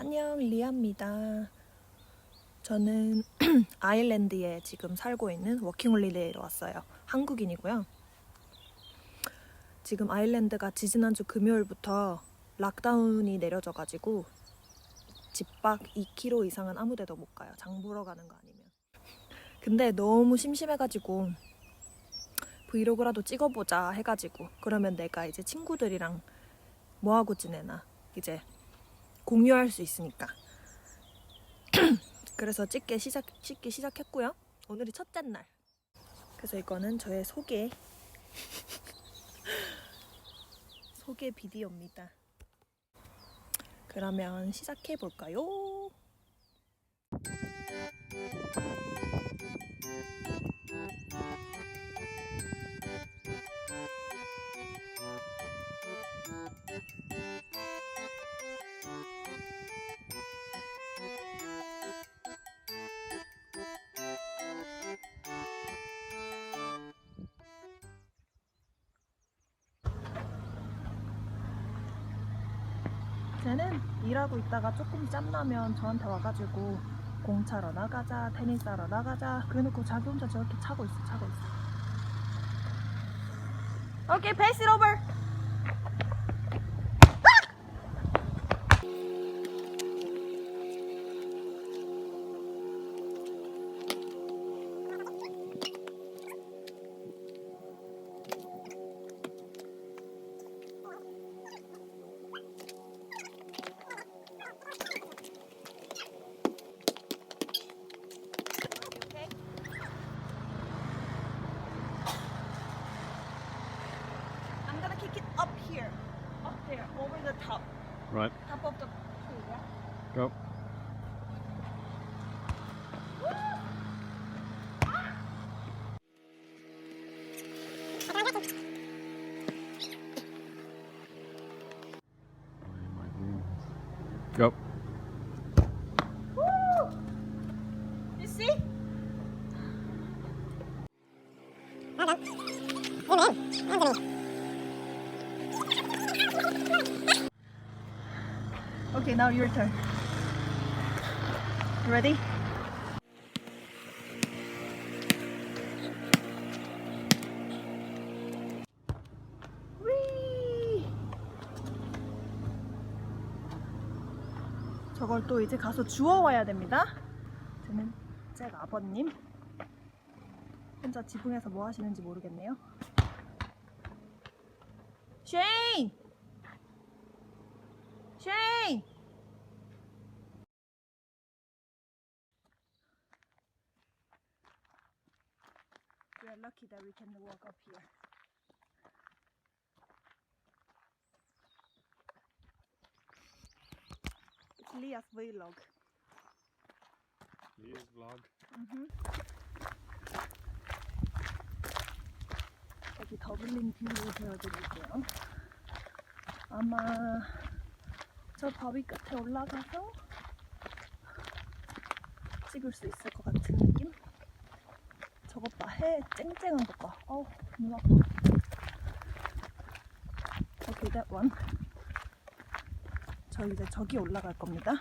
안녕, 리아입니다. 저는 아일랜드에 지금 살고 있는 워킹홀리데이로 왔어요. 한국인이고요. 지금 아일랜드가 지지난주 금요일부터 락다운이 내려져가지고 집 밖 2km 이상은 아무 데도 못 가요. 장 보러 가는 거 아니면. 근데 너무 심심해가지고 브이로그라도 찍어보자 해가지고 그러면 내가 이제 친구들이랑 뭐하고 지내나 이제 공유할 수 있으니까. 그래서 찍기 시작 찍기 시작했고요. 오늘이 첫째 날. 그래서 이거는 저의 소개 소개 비디오입니다. 그러면 시작해 볼까요? 쟤는 일하고 있다가 조금 짬나면 저한테 와가지고 공 차러 나가자, 테니스 하러 나가자. 그래놓고 자기 혼자 저렇게 차고 있어, 차고 있어. 오케이, over. The top, Right, top of the pool. Yeah? go. Go. You see? Okay, now your turn. Ready? Whee! 저걸 또 이제 가서 주워와야 됩니다. 저는 잭 아버님 혼자 지붕에서 뭐 하시는지 모르겠네요. 쉐인! 쉐인! We are lucky that we can walk up here. It's Leah's vlog. Here's vlog. 여기 더블린 뷰를 보여드릴게요. 아마 저 바위 끝에 올라가서 찍을 수 있을 것 같은 느낌? 저것 봐. 해 쨍쨍한 것 봐. 어우, 눈 아파. Okay, that one. 저 이제 저기 올라갈 겁니다.